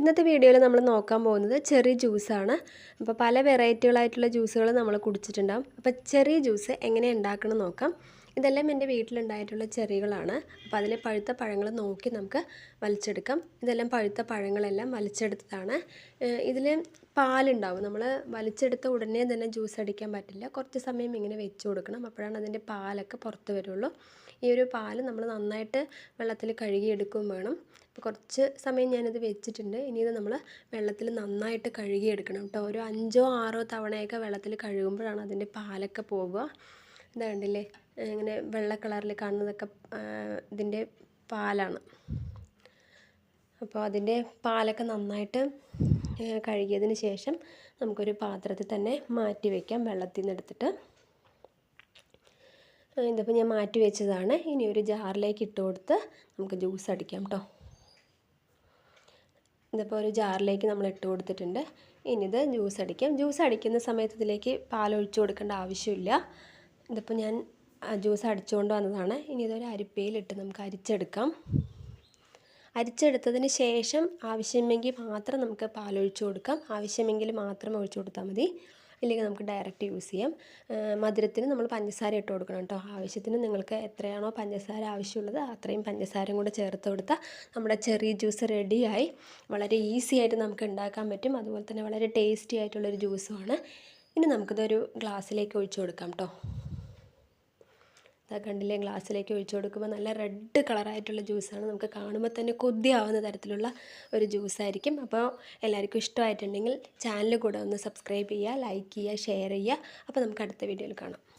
ഇന്നത്തെ വീഡിയോയിൽ നമ്മൾ നോക്കാൻ പോകുന്നത് ചെറിയ ജ്യൂസാണ്. അപ്പോൾ പല വെറൈറ്റികളായിട്ടുള്ള ജ്യൂസുകൾ നമ്മൾ കുടിച്ചിട്ടുണ്ടാകും അപ്പോൾ ചെറിയ ജ്യൂസ് എങ്ങനെ ഉണ്ടാക്കണം നോക്കാം. ഇതെല്ലാം എന്റെ വീട്ടിലുണ്ടായിട്ടുള്ള ചെറികളാണ്. അപ്പോൾ അതിലെ പഴുത്ത പഴങ്ങൾ നോക്കി നമുക്ക് വലിച്ചെടുക്കാം. ഇതെല്ലാം പഴുത്ത പഴങ്ങളെല്ലാം വലിച്ചെടുത്തതാണ്. ഇതിൽ പാലുണ്ടാവും. നമ്മൾ വലിച്ചെടുത്ത ഉടനെ തന്നെ ജ്യൂസ് അടിക്കാൻ പറ്റില്ല. കുറച്ച് സമയം ഇങ്ങനെ വെച്ച് കൊടുക്കണം. അപ്പോഴാണ് അതിന്റെ പാലൊക്കെ പുറത്ത് വരുള്ളൂ. ഈ ഒരു പാൽ നമ്മൾ നന്നായിട്ട് വെള്ളത്തിൽ കഴുകിയെടുക്കുകയും വേണം. അപ്പോൾ കുറച്ച് സമയം ഞാനിത് വെച്ചിട്ടുണ്ട്. ഇനി ഇത് നമ്മൾ വെള്ളത്തിൽ നന്നായിട്ട് കഴുകിയെടുക്കണം കേട്ടോ. ഒരു അഞ്ചോ ആറോ തവണയൊക്കെ വെള്ളത്തിൽ കഴുകുമ്പോഴാണ് അതിന്റെ പാലൊക്കെ പോകുക ഇതാ കണ്ടില്ലേ ഇങ്ങനെ വെള്ള കളറിൽ കാണുന്നതൊക്കെ ഇതിന്റെ പാലാണ്. അപ്പോൾ അതിന്റെ പാലൊക്കെ നന്നായിട്ട് കഴുകിയതിന് ശേഷം നമുക്കൊരു പാത്രത്തിൽ തന്നെ മാറ്റി വയ്ക്കാം വെള്ളത്തിൽ നിന്ന് എടുത്തിട്ട്. ഇതിപ്പോൾ ഞാൻ മാറ്റി വെച്ചതാണ്. ഇനി ഒരു ജാറിലേക്ക് ഇട്ട് കൊടുത്ത് നമുക്ക് ജ്യൂസ് അടിക്കാം കേട്ടോ ഇതിപ്പോൾ ഒരു ജാറിലേക്ക് നമ്മൾ ഇട്ട് കൊടുത്തിട്ടുണ്ട്. ഇനി ഇത് ജ്യൂസ് അടിക്കാം. ജ്യൂസ് അടിക്കുന്ന സമയത്ത് ഇതിലേക്ക് പാലൊഴിച്ച് കൊടുക്കേണ്ട ആവശ്യമില്ല. ഇതിപ്പോൾ ഞാൻ ജ്യൂസ് അടിച്ചുകൊണ്ട് വന്നതാണ്. ഇനി ഇതൊരു അരിപ്പയിലിട്ട് നമുക്ക് അരിച്ചെടുക്കാം. അരിച്ചെടുത്തതിന് ശേഷം ആവശ്യമെങ്കിൽ മാത്രം നമുക്ക് പാലൊഴിച്ചു കൊടുക്കാം. ആവശ്യമെങ്കിൽ മാത്രം ഒഴിച്ചു കൊടുത്താൽ മതി. ഇല്ലെങ്കിൽ നമുക്ക് ഡയറക്റ്റ് യൂസ് ചെയ്യാം. മധുരത്തിന് നമ്മൾ പഞ്ചസാര ഇട്ട് കൊടുക്കണം കേട്ടോ. ആവശ്യത്തിന് നിങ്ങൾക്ക് എത്രയാണോ പഞ്ചസാര ആവശ്യമുള്ളത് അത്രയും പഞ്ചസാരയും കൂടെ ചേർത്ത് കൊടുത്താൽ നമ്മുടെ ചെറിയ ജ്യൂസ് റെഡിയായി. വളരെ ഈസി ആയിട്ട് നമുക്ക് ഉണ്ടാക്കാൻ പറ്റും. അതുപോലെ തന്നെ വളരെ ടേസ്റ്റി ആയിട്ടുള്ളൊരു ജ്യൂസുമാണ്. ഇനി നമുക്കിതൊരു ഗ്ലാസ്സിലേക്ക് ഒഴിച്ചു കൊടുക്കാം കേട്ടോ. കണ്ടില്ലേ ഗ്ലാസ്സിലേക്ക് ഒഴിച്ചു കൊടുക്കുമ്പോൾ നല്ല റെഡ് കളറായിട്ടുള്ള ജ്യൂസാണ് നമുക്ക് കാണുമ്പോൾ തന്നെ കൊതിയാവുന്ന തരത്തിലുള്ള ഒരു ജ്യൂസായിരിക്കും അപ്പോൾ എല്ലാവർക്കും ഇഷ്ടമായിട്ടുണ്ടെങ്കിൽ ചാനൽ കൂടെ ഒന്ന് സബ്സ്ക്രൈബ് ചെയ്യുക ലൈക്ക് ചെയ്യുക ഷെയർ ചെയ്യുക. അപ്പോൾ നമുക്ക് അടുത്ത വീഡിയോയിൽ കാണാം.